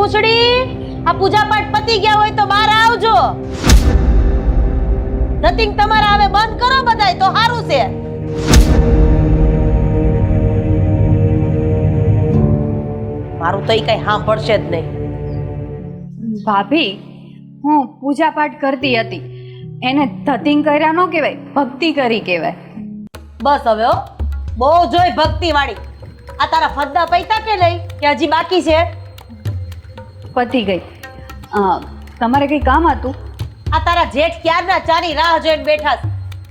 પૂછડી? આ પૂજા પાઠ પતી ગયા હોય તો બહાર આવજો. નથિંગ તમારા હવે બંધ કરો બધાય તો સારું છે. મારું તો એ કઈ સાંભળશે જ નહીં. ભાભી હું પૂજા પાઠ કરતી હતી. એને ધતિંગ કર્યા ન કહેવાય ભક્તિ કરી કહેવાય. બસ હવે બહુ જોઈ ભક્તિ વાળી આ તારા ફદ્દા પૈતા કે નહીં? કે હજી બાકી છે? પતી ગઈ. તમારે કંઈ કામ હતું? આ તારા જેઠ ક્યારના ચાની રાહ જોઈને બેઠા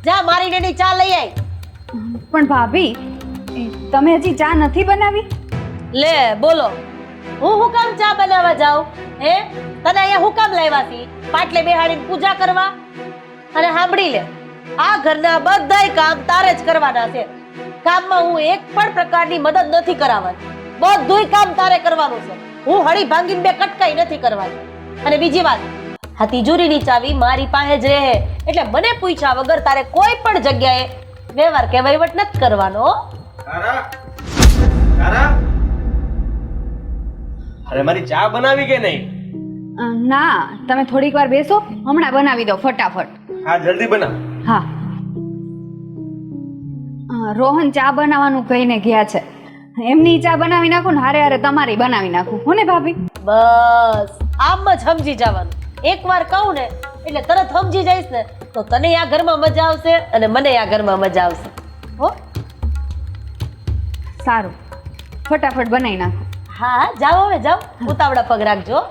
જા મારી ડેની ચા લઈ આવી પણ ભાભી તમે હજી ચા નથી બનાવી? લે બોલો. હું હું કામ ચા બનાવવા જાઉં? હે? તને અહીંયા હું કામ લાવ્યા છી? પાટલે બેહાડીને પૂજા કરવા? અને સાંભળી લે આ ઘરના બધાય કામ તારે જ કરવાના છે. કામમાં હું એક પણ પ્રકારની મદદ નથી કરાવવાની. બધુંય કામ તારે કરવાનું છે. હું હળી ભાંગીને બે કટકાઈ નથી કરવાની. અને બીજી વાત આ તિજોરીની ચાવી મારી પાસે જ રહે. એટલે મને પૂછ્યા વગર તારે કોઈ પણ જગ્યાએ વ્યવહાર કે વહીવટ નથી કરવાનો અરે મારી ચા બનાવી કે નહીં? ના તમે થોડીક વાર બેસો હમણાં બનાવી દો ફટાફટ. હા જલ્દી બનાવ. હા. રોહન ચા બનાવવાનું કહીને ગયા છે. એમની ચા બનાવી નાખું ને હારે હારે તમારી બનાવી નાખું. હું ને ભાભી? બસ આમ જ સમજી જવાનું. એકવાર કહું ને એટલે તરત સમજી જઈશ ને તો તને આ ઘરમાં મજા આવશે અને મને આ ઘરમાં મજા આવશે. હો? સારું. ફટાફટ બનાવી નાખું. હા હા જાઓ હવે જાઓ. ઉતાવળા પગ રાખજો.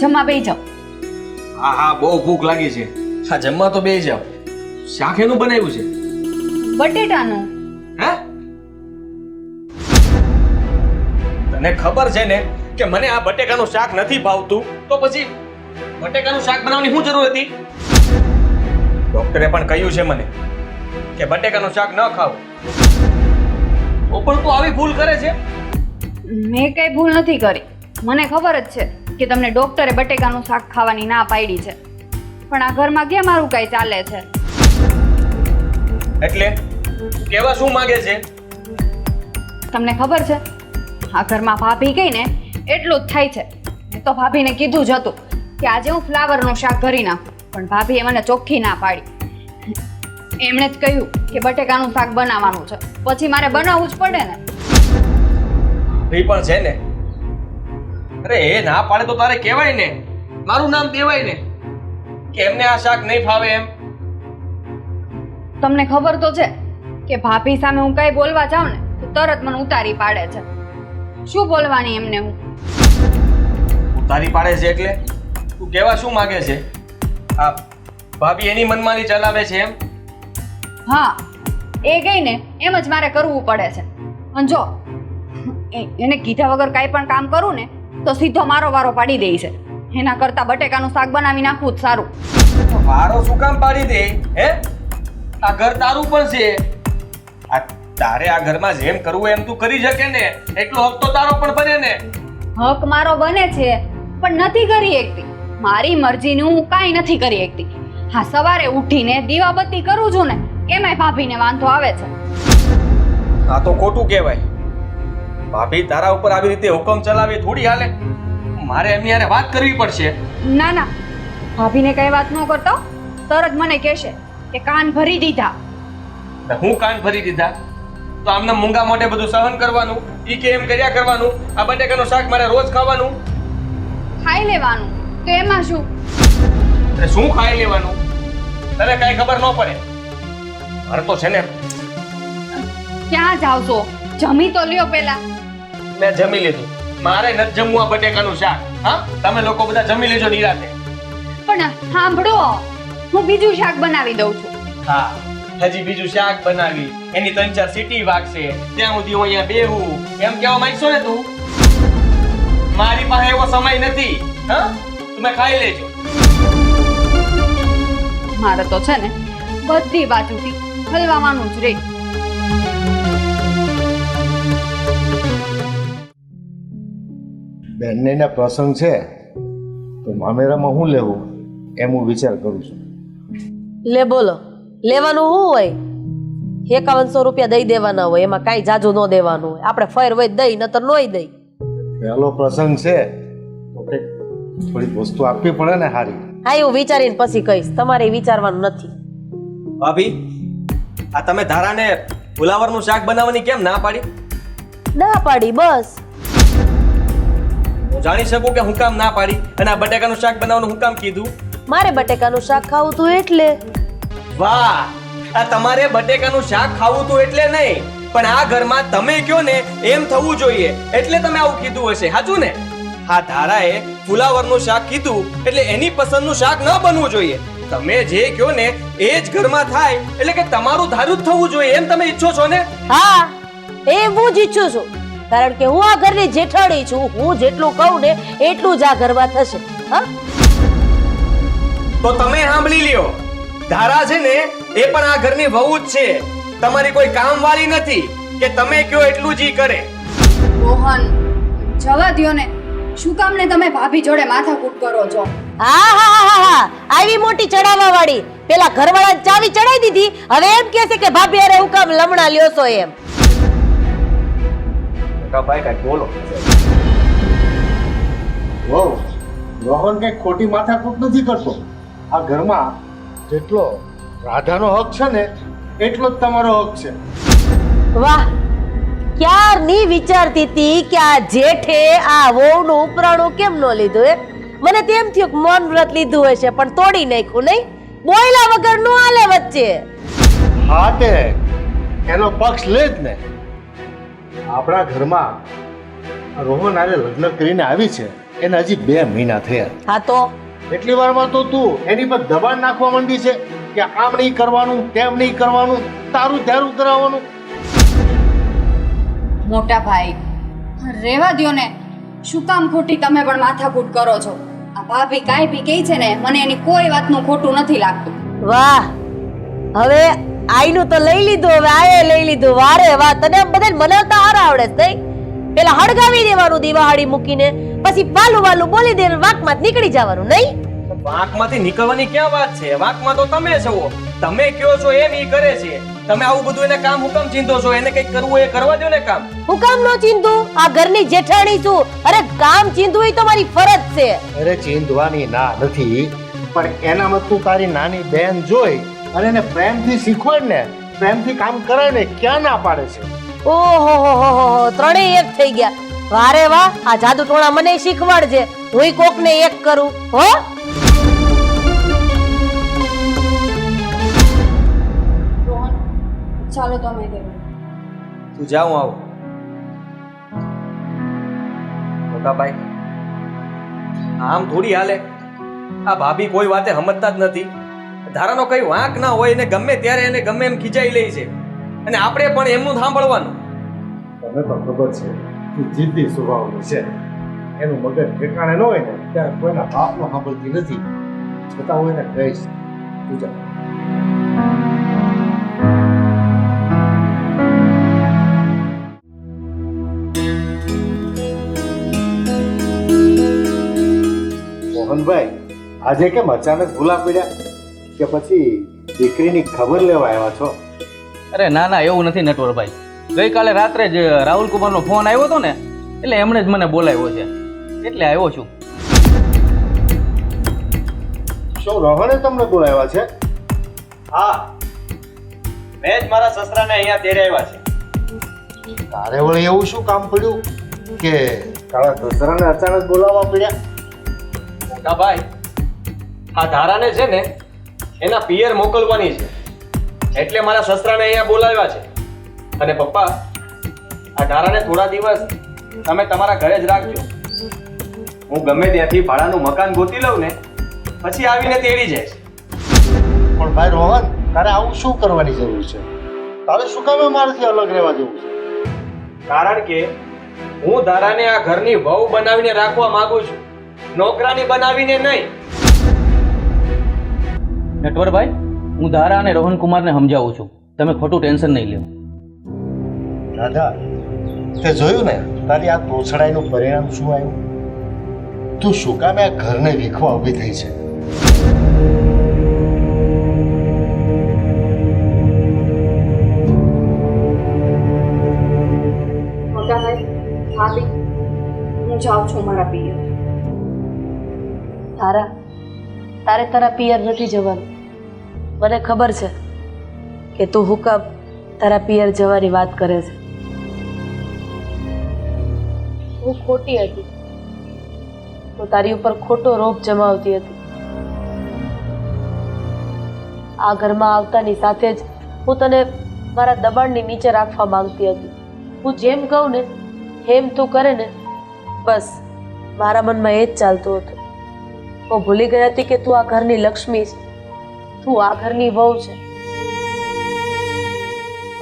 જમવા બેહી જાઓ. હા હા બહુ ભૂખ લાગી છે. હા જમવા તો બેહી જાવ શાક એનું બનાવ્યું છે? બટેટાનું. હે? તને ખબર છે ને કે મને આ બટેકાનું શાક નથી ભાવતું? તો પછી બટેકાનું શાક બનાવવાની શું જરૂર હતી? ડોક્ટરે પણ કહ્યું છે મને કે બટેકાનું શાક ન ખાવ તો પણ તું આવી ભૂલ કરે છે? મેં કઈ ભૂલ નથી કરી. મને ખબર જ છે. કે તમને ડોક્ટરે બટેકાનું શાક ખાવાની ના પાડી છે. પણ આ ઘરમાં કેમ મારું કઈ ચાલે છે? એટલે કેવા શું માંગે છે? તમને ખબર છે? આ ઘરમાં ભાભી ગઈ ને એટલું જ થાય છે. મેં તો ભાભીને કીધું જ હતું કે આજે હું ફ્લાવરનું શાક કરી નાખું પણ ભાભીએ મને ચોખ્ખી ના પાડી. એમણે જ કહ્યું કે બટેકાનું શાક બનાવવાનું છે. પછી મારે બનાવવું જ પડે ને. ભાઈ પણ છે ને અરે એ ના પાડે તો તારે કહેવાય ને. મારું નામ દેવાય ને. કે એમને આ શાક નહીં ફાવે એમ. તમને ખબર તો છે કે ભાભી સામે હું કઈ બોલવા જાઉં ને તો તરત મને ઉતારી પાડે છે. શું બોલવાની એમને હું? ઉતારી પાડે છે એટલે? તું કેવા શું માંગે છે? આ ભાભી એની મનમાની ચલાવે છે એમ? હા એ ગઈ ને એમ જ મારે કરવું પડે છે. અને જો એને કીધા વગર કાંઈ પણ કામ કરું ને તો સીધો મારો વારો પાડી દે છે. એના કરતા બટેકાનું શાક બનાવી નાખવું જ સારું. વારો શું કામ પાડી દે હે? આ ઘર તારું પણ છે. આ તારે આ ઘરમાં જેમ કરવું એમ તું કરી શકે ને એટલો હક તો તારો પણ બને ને. હક મારો બને છે પણ નથી કરી એકતી મારી મરજીનું હું કાંઈ નથી કરી એકતી હા સવારે ઉઠીને દીવાબત્તી કરું છું ને એમાંય ભાભીને વાંધો આવે છે. આ તો ખોટું કહેવાય. ભાભી તારા ઉપર આવી રીતે હુકમ ચલાવી થોડી હાલે. મારે એમની હારે વાત કરવી પડશે. ના ના. ભાભીને કઈ વાત ન કરતો. તરત મને કહેશે કે કાન ભરી દીધા. હું કાન ભરી દીધા? તો આમને મૂંગા મોઢે બધું સહન કરવાનું ઈ કે એમ કર્યા કરવાનું આ બટેકાનું શાક મારે રોજ ખાવાનું? ખાઈ લેવાનું. તો એમાં શું? એટલે શું ખાઈ લેવાનું? તને કઈ ખબર ન પડે. મારે તો છે ને. ક્યાં જાવ છો? જમી તો લ્યો પેલા મેં જમી લીધું. મારે નથી જમવું આ બટેકાનું શાક. હા? તમે લોકો બધા જમી લેજો નિરાતે. પણ સાંભળો હું બીજું શાક બનાવી દઉં છું. હા હજી બીજું શાક બનાવી. એની ત્રણ ચાર સીટી વાગશે. ત્યાં સુધી હું અહીંયા બેહું. એમ કહેવા માંગશો ને તું? મારી પાસે એવો સમય નથી. હા? તમે ખાઈ લેજો. મારે તો છે ને બધી બાજુથી હલવાવાનું જ રહી બંનેના પ્રસંગ છે તો મામેરામાં હું લેવું? એમ હું વિચાર કરું છું. લે બોલો લેવાનું શું હોય? એકાવનસો રૂપિયા દઈ દેવાના હોય એમાં કાંઈ જાજુ ન દેવાનું હોય. આપણે ફેર હોય તો દઈ નતર નોય દઈ. પહેલો પ્રસંગ છે તો કંઈક થોડીક વસ્તુ આપવી પડે ને હારી. હા એવું વિચારીને પછી કહીશ. તમારે વિચારવાનું નથી. ભાભી આ તમે ધારાને ફુલાવરનું શાક બનાવવાની કેમ ના પાડી? ના પાડી બસ. જાણી શકું કે હું કામ ના પાડી અને આ બટાકાનું શાક બનાવવાનું હું કામ કીધું? મારે બટેકાનું શાક ખાવું તું એટલે. વાહ! આ તમારે બટેકાનું શાક ખાવું તું એટલે નહીં. પણ આ ઘરમાં તમે કયો ને એમ થવું જોઈએ. એટલે તમે આવું કીધું હશે. સાચું ને? હા ધારાએ ફુલાવરનું શાક કીધું એટલે એની પસંદનું શાક ન બનવું જોઈએ. તમે જે કયો ને એ જ ઘરમાં થાય. એટલે કે તમારું ધારું જ થવું જોઈએ. એમ તમે ઈચ્છો છો ને? હા એ હું જ ઈચ્છું છું. કારણ કે હું આ ઘરની જેઠાણી છું. હું જેટલું કહું ને એટલું જ આ ઘરમાં થશે. હા? તો તમે સાંભળી લ્યો. ધારા છે ને એ પણ આ ઘરની વહુ જ છે. તમારી કોઈ કામવાળી નથી કે તમે કયો એટલું જ ઈ કરે. મોહન જવા દ્યો ને. શું કામ ને તમે ભાભી જોડે માથાકૂટ કરો છો? હા હા હા હા આવી મોટી ચડાવવા વાળી પેલા ઘરવાળા ચાવી ચડાવી દીધી. હવે એમ કહે છે કે ભાભી અરે હું કામ લમણા લ્યો છો એમ. ભાઈ કઈ બોલો વહુ રોહન કઈ ખોટી માથાકૂટ નથી કરતો આ ઘરમાં જેટલો રાધાનો હક છે ને એટલો જ તમારો હક છે વાહ ક્યારની વિચારતી હતી કે આ જેઠે આ વહુનું ઉપરાણું કેમ ન લીધું એ મને તેમ થયું કે મૌન વ્રત લીધું હશે પણ તોડી નાખ્યું નહીં બોયલા વગર નો આલે વચ્ચે હા તે એનો પક્ષ લે જ ને આપણા ઘરમાં રોહન આરે લગ્ન કરીને આવી છે. એને હજી બે મહિના થયા. હા તો? એટલી વારમાં તો તું એની પર દબાણ નાખવા માંડી છે કે આમ નહીં કરવાનું તેમ નહીં કરવાનું તારું ધ્યારું કરાવવાનું મોટા ભાઈ રેવા દ્યો ને. શું કામ ખોટી તમે પણ માથાકૂટ કરો છો? આ ભાભી કાંઈ બી કહે છે ને મને એની કોઈ વાતનું ખોટું નથી લાગતું. વાહ હવે આઈનું તો લઈ લીધું હવે આયે લઈ લીધું વારે વાહ તને આમ બધાને મનાવતા હારા આવડે છે નહીં? પેલા હળગાવી દેવાનું દિવાળી મૂકીને પછી વાલું વાલું બોલી દે વાંકમાં નીકળી જવાનું નહીં? વાંકમાંથી નીકળવાની ક્યાં વાત છે? વાંકમાં તો તમે છો. તમે કયો છો એમ ઈ કરે છે. તમે આવું બધું એને કામ હુકમ ચિંતો છો. એને કઈ કરવું એ કરવા દો ને કામ. હું કામ નો ચિંતુ આ ઘરની જેઠાણી છું. અરે કામ ચિંતું એ તો મારી ફરજ છે. અરે ચિંતવાની ના નથી. પણ એનામાં તું તારી નાની બેન જોઈ અને એને પ્રેમથી શીખવાડ ને પ્રેમથી કામ કરાય ને ક્યાં ના પાડે છે? ઓહો હો હો હો હો ત્રણેય એક થઈ ગયા. વારે વાહ આ જાદુ ટોણા મને શીખવાડજે. હું કોકને એક કરું હો? રોહન ચાલો તમે દેવો તું જાઉં આવું. મોટાભાઈ આમ થોડી હાલે? આ ભાભી કોઈ વાતે સમજતા જ નથી. ધારાનો કઈ વાંક ના હોય એને ગમે ત્યારે એને ગમે એમ ખીજાઈ લે છે. અને આપણે પણ એમનું સાંભળવાનું. તમને તો ખબર છે કે જીદ્દી સ્વભાવનું છે. એનું મગજ ઠેકાણે ન હોય ને, ત્યારે કોઈના બાપનો સાંભળતી નથી. છતાં હું એને કહીશ પૂજા મોહનભાઈ, આજે કેમ અચાનક ભૂલા પડ્યા? કે પછી દીકરીની ખબર લેવા આવ્યા છો? અરે ના ના એવું નથી નટવરભાઈ ગઈકાલે રાત્રે જ રાહુલ કુમારનો ફોન આવ્યો હતો ને એટલે એમણે જ મને બોલાવ્યો છે. એટલે આવ્યો છું. શું રોહણે તમને બોલાવ્યા છે? હા. મેં જ મારા સસરાને અહીંયા તેરે આવ્યા છે. તારે વળી એવું શું કામ પડ્યું કે તારા સસરાને અચાનક બોલાવવા પડ્યા? મોટા ભાઈ આ ધારાને છે ને એના પિયર મોકલવાની છે. એટલે મારા સસરાને અહીંયા બોલાવ્યા છે. અને પપ્પા આ ધારાને થોડા દિવસ તમે તમારા ઘરે જ રાખજો. હું ગમે ત્યાંથી ભાડાનું મકાન ગોતી લઉં ને પછી આવીને તેડી જાય પણ ભાઈ રોહન તારે આવું શું કરવાની જરૂર છે? તારે શું કામ મારાથી અલગ રહેવા જેવું છે? કારણ કે હું ધારાને આ ઘરની વહુ બનાવીને રાખવા માંગુ છું. નોકરાની બનાવીને નહીં. નટવરભાઈ હું ધારા અને રોહનકુમારને સમજાવું છું. તમે ખોટું ટેન્શન નહીં લો દાદા તે જોયું ને? તારી આ તોછડાઈનું પરિણામ શું આવ્યું? તું શું કામે આ ઘરને વીખવા ઊભી થઈ છે? હું જાઉં છું મારા પિયર. તારા તારે તારા પિયર નથી જવાનું. મને ખબર છે કે તું હુકમ તારા પિયર જવાની વાત કરે છે. હું ખોટી હતી. હું તારી ઉપર ખોટો રોપ જમાવતી હતી. આ ઘરમાં આવતાની સાથે જ હું તને મારા દબાણની નીચે રાખવા માંગતી હતી. હું જેમ કહું ને, એમ તું કરે ને, બસ, મારા મનમાં એ જ ચાલતું હતું. હું ભૂલી ગઈ હતી કે તું આ ઘરની લક્ષ્મી છે. તું આ ઘરની વહુ છે.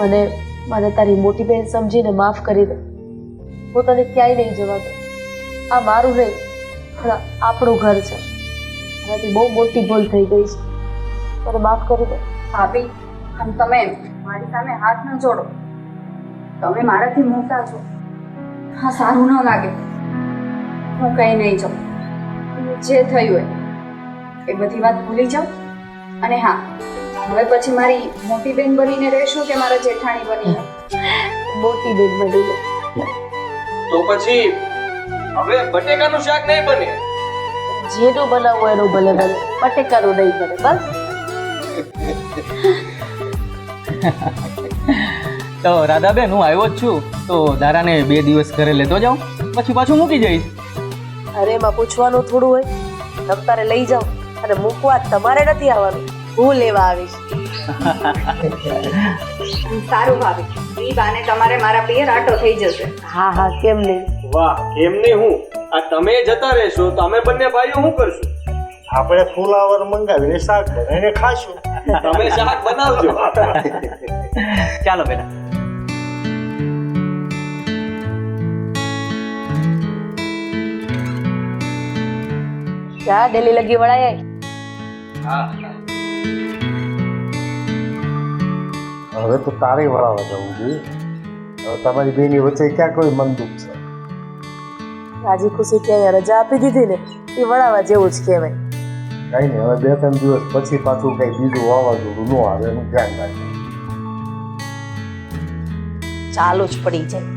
મને મને તારી મોટી બહેન સમજીને માફ કરી દે. હું તને ક્યાંય નહીં જવા દઉં. આ મારું નહીં, પણ આપણું ઘર છે. એનાથી બહુ મોટી ભૂલ થઈ ગઈ છે. મને માફ કરી દે. ભાભી, આમ તમે મારી સામે હાથ ન જોડો. તમે મારાથી મોટા છો. હા, સારું ન લાગે. હું કંઈ નહીં જાઉં. જે થયું હોય એ બધી વાત ભૂલી જાઓ. અને હા હવે પછી મારી મોટી બેન બનીને રહેશો કે મારા જેઠાણી બનીને? મોટી બેન બની તો પછી હવે બટેકાનું શાક નહીં બને? જેનું બનાવવું એનું ભલે ભલે બટેકાનું નહીં બને બસ. તો રાધાબેન હું આવ્યો જ છું. તો દારાને બે દિવસ ઘરે લેતો જાઉં. પછી પાછું મૂકી જઈશ. અરે એમાં પૂછવાનું થોડું હોય તમ લઈ જાઓ અને મૂકવા તમારે નથી આવવાનું. હું લેવા આવીશ. સારું ભાભી એ બાને તમારે મારા પિયર આટો થઈ જશે. હા હા કેમ નહીં? વાહ એમને હું? આ તમે જતા રહેશો તો અમે બંને ભાઈઓ શું કરશું? આપણે ફુલાવર મંગાવીને શાક બનાવીને ખાશું. તમે શાક બનાવજો. ચાલો બેટા. ક્યાં ડેલી લગી વળાય? હવે તો તારે વળાવા જવું જોઈએ હવે તમારી બેની વચ્ચે ક્યાં કોઈ મન દુઃખ છે? રાજી ખુશી ક્યાંય રજા આપી દીધી ને એ વળાવા જેવું જ કહેવાય. કઈ નહીં હવે બે ત્રણ દિવસ પછી પાછું કઈ બીજું વાવાઝોડું ન આવે એનું ધ્યાન રાખે ચાલુ જ પડી જાય.